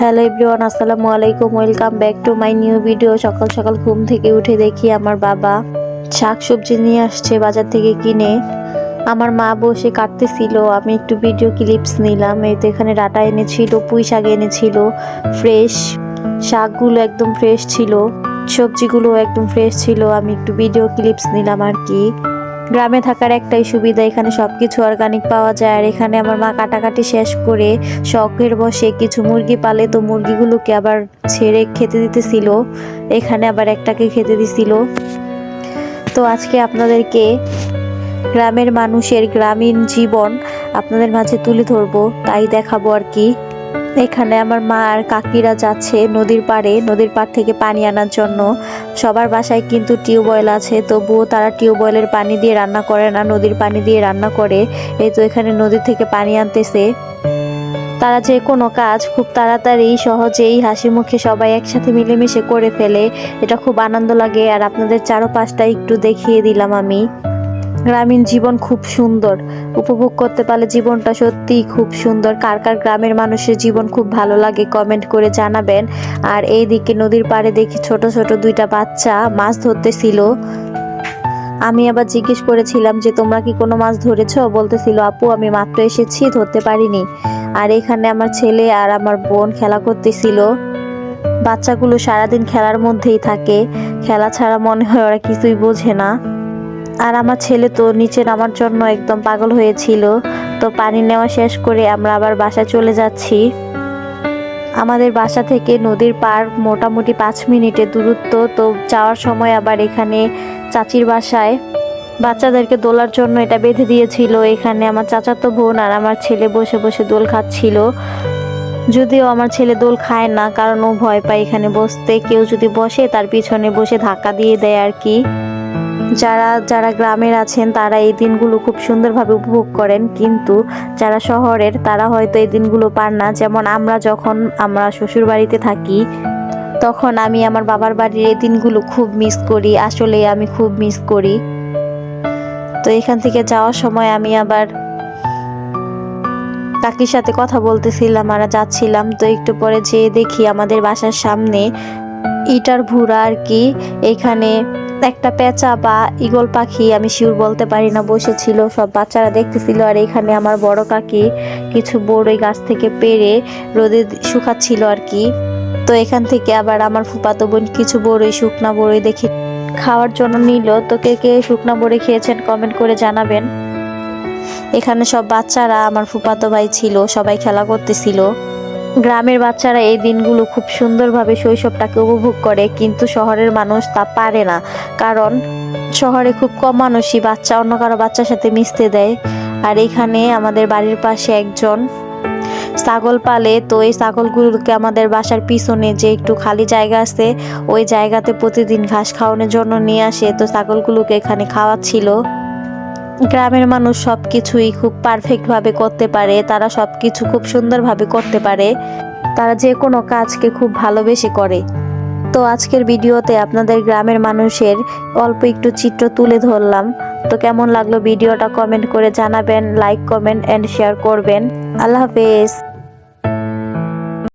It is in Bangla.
হ্যালো এভরিওয়ান, আসসালামু আলাইকুম। Welcome back to my new video. সকাল সকাল ঘুম থেকে উঠে দেখি আমার বাবা শাক সবজি নিয়ে আসছে বাজার থেকে কিনে। আমার মা বসে কাটতেছিল, আমি একটু ভিডিও ক্লিপস নিলাম। এই তো এখানে ডাটা এনেছিল, পুঁই শাক এনেছিল ফ্রেশ শাকগুলো একদম ফ্রেশ ছিল, সবজিগুলো একদম ফ্রেশ ছিল। আমি একটু ভিডিও ক্লিপস নিলাম আর কি। গ্রামে থাকার একটাই সুবিধা, এখানে সব কিছু অর্গানিক পাওয়া যায়। আর এখানে আমার মা কাটাকাটি শেষ করে শখের বসে কিছু মুরগি পালে, তো মুরগিগুলোকে আবার ছেড়ে খেতে দিতেছিল। এখানে আবার একটাকে খেতে দিছিল। তো আজকে আপনাদেরকে গ্রামের মানুষের গ্রামীণ জীবন আপনাদের মাঝে তুলে ধরবো, তাই দেখাবো আর কি। এখানে আমার মা আর কাকিরা যাচ্ছে নদীর পাড়ে, নদীর পাড় থেকে পানি আনার জন্য। সবার বাসায় কিন্তু টিউবওয়েল আছে, তবুও তারা টিউবওয়েলের পানি দিয়ে রান্না করে না, নদীর পানি দিয়ে রান্না করে। এই তো এখানে নদী থেকে পানি আনতেছে। তারা যে কোনো কাজ খুব তাড়াতাড়ি, সহজেই হাসি মুখে সবাই একসাথে মিলেমিশে করে ফেলে। এটা খুব আনন্দ লাগে আর আপনাদের চারপাশটা একটু দেখিয়ে দিলাম আমি। গ্রামীণ জীবন খুব সুন্দর। উপভোগ করতে পারলে জীবনটা সত্যিই খুব সুন্দর। কার কার গ্রামের মানুষের জীবন খুব ভালো লাগে কমেন্ট করে জানাবেন। আর এই দিকে নদীর পাড়ে দেখি ছোট ছোট দুইটা বাচ্চা মাছ ধরতেছিল। আমি আবার জিজ্ঞেস করেছিলাম যে, তোমরা কি কোনো মাছ ধরেছো? বলতেছিল, আপু, আমি মাত্র এসেছি, ধরতে পারিনি। আর এখানে আমার ছেলে আর আমার বোন খেলা করতেছিল। বাচ্চাগুলো সারাদিন খেলার মধ্যেই থাকে। খেলা ছাড়া মনে হয় ওরা কিছুই বোঝে না। আর আমার ছেলে তো নিচে নামার জন্য একদম পাগল হয়েছিল। তো পানি নেওয়া শেষ করে আমরা আবার বাসায় চলে যাচ্ছি। আমাদের বাসা থেকে নদীর পার মোটামুটি পাঁচ মিনিটের দূরত্ব, তো যাওয়ার সময় আবার এখানে চাচির বাসায়। বাচ্চাদেরকে দোলার জন্য এটা বেঁধে দিয়েছিল। এখানে আমার চাচাতো বোন আর আমার ছেলে বসে বসে দোল খাচ্ছিল। যদিও আমার ছেলে দোল খায় না, কারণ ও ভয় পায় এখানে বসতে। কেউ যদি বসে, তার পিছনে বসে ধাক্কা দিয়ে দেয় আর কি। যারা যারা গ্রামের আছেন, তারা এই দিনগুলো খুব সুন্দরভাবে উপভোগ করেন। কিন্তু যারা শহরের, তারা হয়তো এই দিনগুলো পান না। যেমন আমরা যখন আমরা শ্বশুর বাড়িতে থাকি, তখন আমি আমার বাবার বাড়ির এই দিনগুলো খুব মিস করি। আসলে আমি খুব মিস করি। তো এখান থেকে যাওয়ার সময় আমি আবার কাকির সাথে কথা বলতেছিলাম আর যাচ্ছিলাম। তো একটু পরে যেয়ে দেখি আমাদের বাসার সামনে ইটার ভুড়া আর কি। এখানে একটা পেঁচা বা ইগল পাখি আমি শিউর বলতে পারি না বসেছিল সব বাচ্চারা দেখতেছিল। আর এখানে আমার বড় কাকি কিছু বড়ই গাছ থেকে পেরে রোদে শুকাচ্ছিল আর কি। তো এখান থেকে আবার আমার ফুপাতো বোন কিছু বড়ই শুকনা বড়ই দেখে খাওয়ার জন্য নিল। তো কে কে শুকনা বড়ি খেয়েছেন কমেন্ট করে জানাবেন। এখানে সব বাচ্চারা, আমার ফুপাতো ভাই ছিল, সবাই খেলা করতেছিল। গ্রামের বাচ্চারা এই দিনগুলো খুব সুন্দরভাবে শৈশবটাকে উপভোগ করে, কিন্তু শহরের মানুষ তা পারে না। কারণ শহরে খুব কম মানুষই বাচ্চা, অন্য কারও বাচ্চার সাথে মিশতে দেয়। আর এখানে আমাদের বাড়ির পাশে একজন ছাগল পালে, তো এই ছাগলগুলোকে আমাদের বাসার পিছনে যে একটু খালি জায়গা আছে, ওই জায়গাতে প্রতিদিন ঘাস খাওয়ানোর জন্য নিয়ে আসে। তো ছাগলগুলোকে এখানে খাওয়াচ্ছিল। গ্রামের মানুষ সব কিছুই খুব পারফেক্টভাবে করতে পারে, তারা সব কিছু খুব সুন্দরভাবে করতে পারে, তারা যে কোনো কাজকে খুব ভালোবেসে করে। তো আজকের ভিডিওতে আপনাদের গ্রামের মানুষের অল্প একটু চিত্র তুলে ধরলাম। তো কেমন লাগল ভিডিওটা কমেন্ট করে জানাবেন লাইক কমেন্ট অ্যান্ড শেয়ার করবেন। আল্লাহ হাফেজ।